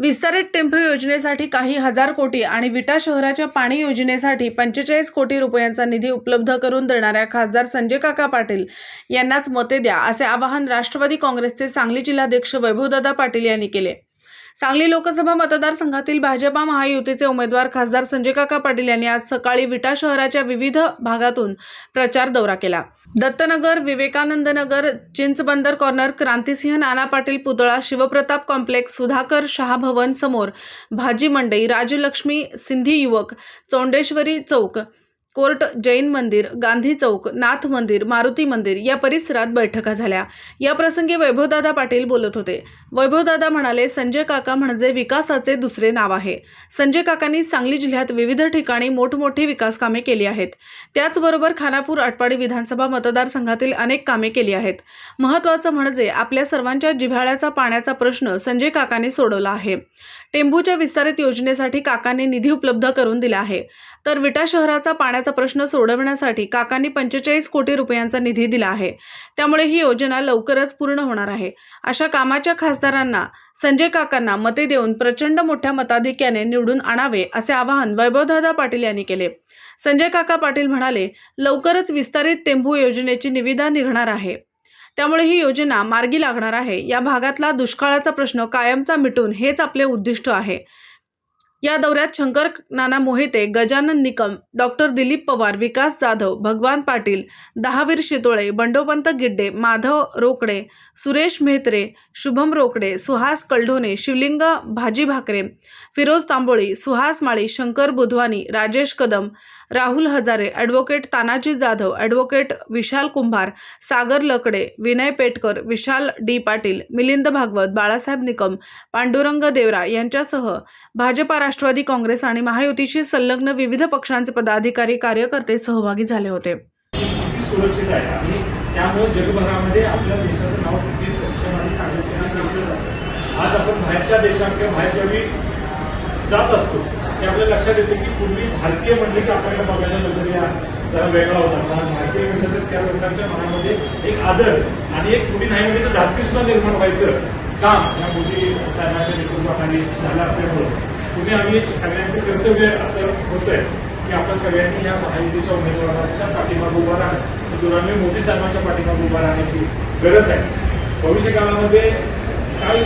विस्तारित टेम्पो योजनेसाठी काही हजार कोटी आणि विटा शहराच्या पाणी योजनेसाठी पंचेचाळीस कोटी रुपयांचा निधी उपलब्ध करून देणाऱ्या खासदार संजय काका पाटील यांनाच मते द्या असे आवाहन राष्ट्रवादी काँग्रेसचे सांगली जिल्हाध्यक्ष वैभवदादा पाटील यांनी केले. सांगली लोकसभा मतदारसंघातील भाजपा महायुतीचे उमेदवार खासदार संजय काका पाटील यांनी आज सकाळी विटा शहराच्या विविध भागातून प्रचार दौरा केला. दत्तनगर विवेकानंद नगर चिंचबंदर कॉर्नर क्रांतिसिंह नाना पाटील पुतळा शिवप्रताप कॉम्प्लेक्स सुधाकर शहा भवन समोर भाजी मंडई राजलक्ष्मी सिंधी युवक चौंडेश्वरी चौक कोर्ट जैन मंदिर गांधी चौक नाथ मंदिर मारुती मंदिर या परिसरात बैठका झाल्या. या प्रसंगी वैभवदादा पाटील बोलत होते. वैभवदादा म्हणाले संजय काका म्हणजे विकासाचे दुसरे नाव आहे. संजय काकांनी सांगली जिल्ह्यात विविध ठिकाणी मोठमोठी विकास कामे केली आहेत. त्याचबरोबर खानापूर आटपाडी विधानसभा मतदारसंघातील अनेक कामे केली आहेत. महत्त्वाचं म्हणजे आपल्या सर्वांच्या जिव्हाळ्याचा पाण्याचा प्रश्न संजय काकांनी सोडवला आहे. टेंभूच्या विस्तारित योजनेसाठी काकांनी निधी उपलब्ध करून दिला आहे. तर विटा शहराचा पाण्याचा प्रश्न सोडवण्यासाठी काकांनी पंचेचाळीस कोटी रुपयांचा निधी दिला आहे. त्यामुळे ही योजना लवकरच पूर्ण होणार आहे. अशा कामाच्या खासदारांना संजय काकांना मते देऊन प्रचंड मोठ्या मताधिक्याने निवडून आणावे असे आवाहन वैभवदादा पाटील यांनी केले. संजय काका पाटील म्हणाले लवकरच विस्तारित टेंभू योजनेची निविदा निघणार आहे. त्यामुळे ही योजना मार्गी लागणार आहे. या भागातला दुष्काळाचा प्रश्न कायमचा मिटून हेच आपले उद्दिष्ट आहे. या दौऱ्यात Shankar Nana Mohite Gajanan Nikam doctor Dilip Pawar Vikas Jadhav Bhagwan Patil दहावीर Shitole Bandopant Gidde Madhav Rokade Suresh Mehtre Shubham Rokade Suhas Kaldhone Shivling Bhaji Bhakare Firoz Tamboli Suhas Mali Shankar Budhwani Rajesh Kadam Rahul Hazare advocate Tanaji Jadhav advocate Vishal Kumbhar Sagar Lakade Vinay Petkar Vishal D Patil Milind Bhagwat Balasaheb Nikam Pandurang Devra यांच्यासह भाजपा राष्ट्रवादी काँग्रेस आणि महायुतीशी संलग्न विविध पक्षांचे पदाधिकारी कार्यकर्ते सहभागी झाले होते. सुरक्षित आहे? आणि त्यामुळे जगभरामध्ये आपल्या देशाचं नाव किती सक्षम आणि चांगल्या जातं? आज आपण बाहेरच्या देशात किंवा बाहेरच्या जात असतो ते आपल्या लक्षात येते की पूर्वी भारतीय म्हणजे की आपल्याला बघायला नजरिया जरा वेगळा होता. कारण भारतीय म्हणलं त्या लोकांच्या मनामध्ये एक आदर आणि एक थोडी नाही म्हणजे तर जास्ती सुद्धा निर्माण व्हायचं काम या मोदी साहेबांच्या नेतृत्वाखाली झालं असल्यामुळं. पुणे आम्ही सगळ्यांचं कर्तव्य असं होतंय की आपण सगळ्यांनी या महायुतीच्या उमेदवारांच्या पाठीमाग उभा राहणं. दुराने मोदी साहेबांच्या पाठीमाग उभा राहण्याची गरज आहे. भविष्य काळामध्ये काय